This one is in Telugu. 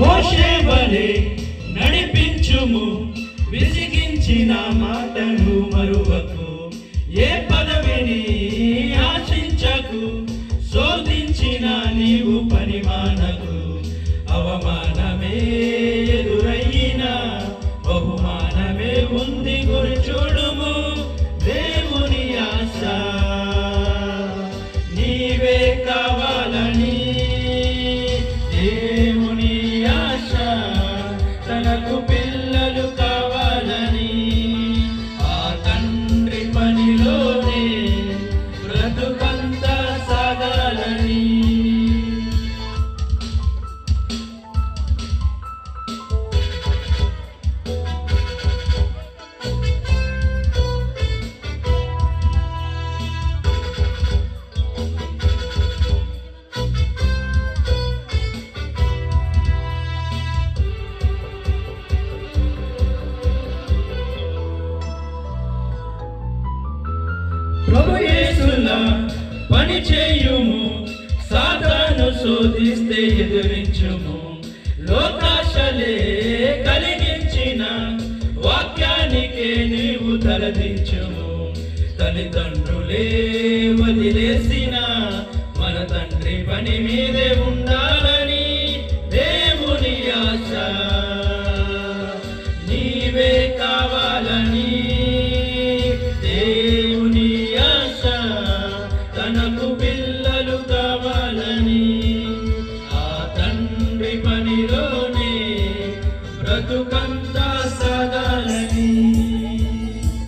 మోషే వలె నడిపించుము. ప్రభు యేసులా పని చేయుము సాతాను శోధిస్తే ఎదురించుము. లోకాశలే కలిగించిన వాక్యానికే నీవు తలదించుము. తల్లిదండ్రులే వదిలేసిన మన తండ్రి పని మీదే ఉండాలని దేవుని ఆశ. నీవే కావాలని దేవుని tu cantar.